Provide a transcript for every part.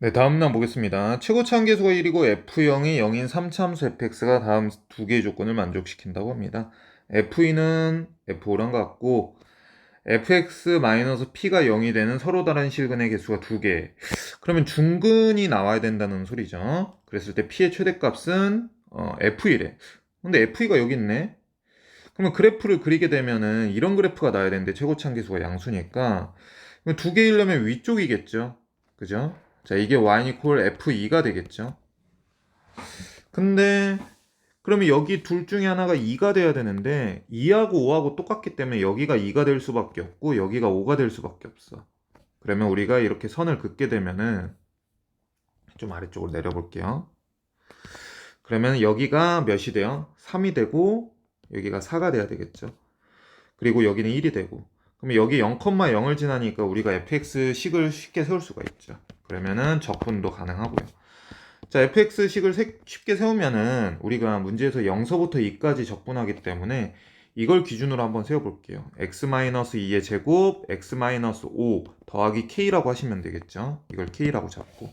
네, 다음 난 보겠습니다. 최고치 한계수가 1이고 F0이 0인 3참수 fx가 다음 두 개의 조건을 만족시킨다고 합니다. F2는 F5랑 같고 fx-p가 0이 되는 서로 다른 실근의 개수가 두 개. 그러면 중근이 나와야 된다는 소리죠. 그랬을 때 p의 최대값은 어, F1에. 근데 F2가 여기 있네. 그러면 그래프를 그리게 되면은 이런 그래프가 나와야 되는데 최고치 한계수가 양수니까 두 개이려면 위쪽이겠죠. 그죠? 자, 이게 y 이퀄 f2가 되겠죠. 근데 그러면 여기 둘 중에 하나가 2가 돼야 되는데 2하고 5하고 똑같기 때문에 여기가 2가 될 수밖에 없고 여기가 5가 될 수밖에 없어. 그러면 우리가 이렇게 선을 긋게 되면은 좀 아래쪽으로 내려볼게요. 그러면 여기가 몇이 돼요? 3이 되고 여기가 4가 돼야 되겠죠. 그리고 여기는 1이 되고 그러면 여기 0,0을 지나니까 우리가 fx식을 쉽게 세울 수가 있죠. 그러면은 적분도 가능하고요. 자, fx식을 쉽게 세우면은 우리가 문제에서 0서부터 2까지 적분하기 때문에 이걸 기준으로 한번 세워볼게요. x-2의 제곱, x-5 더하기 k라고 하시면 되겠죠. 이걸 k라고 잡고.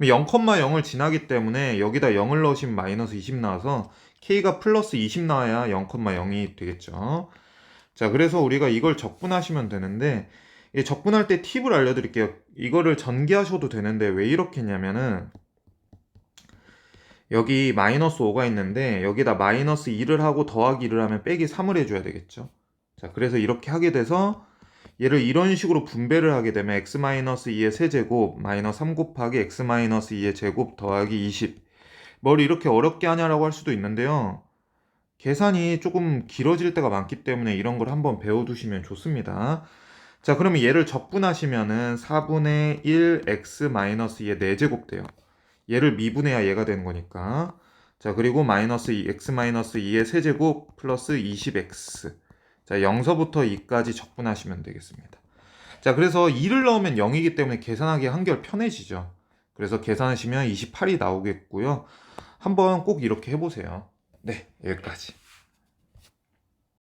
0,0을 지나기 때문에 여기다 0을 넣으시면 마이너스 20 나와서 k가 플러스 20 나와야 0,0이 되겠죠. 자, 그래서 우리가 이걸 적분하시면 되는데 이 적분할 때 팁을 알려드릴게요. 이거를 전개하셔도 되는데 왜 이렇게 했냐면은 여기 마이너스 5가 있는데 여기다 마이너스 2를 하고 더하기 2를 하면 빼기 3을 해줘야 되겠죠. 자, 그래서 이렇게 하게 돼서 얘를 이런 식으로 분배를 하게 되면 x-2의 세제곱 마이너스 3 곱하기 x-2의 제곱 더하기 20뭘 이렇게 어렵게 하냐라고 할 수도 있는데요. 계산이 조금 길어질 때가 많기 때문에 이런 걸 한번 배워두시면 좋습니다. 자, 그러면 얘를 적분하시면은 4분의 1 x-2의 4제곱 돼요. 얘를 미분해야 얘가 되는 거니까. 자, 그리고 마이너스 2, x-2의 세제곱 플러스 20x. 자, 0서부터 2까지 적분하시면 되겠습니다. 자, 그래서 2를 넣으면 0이기 때문에 계산하기 한결 편해지죠. 그래서 계산하시면 28이 나오겠고요. 한번 꼭 이렇게 해보세요. 네, 여기까지.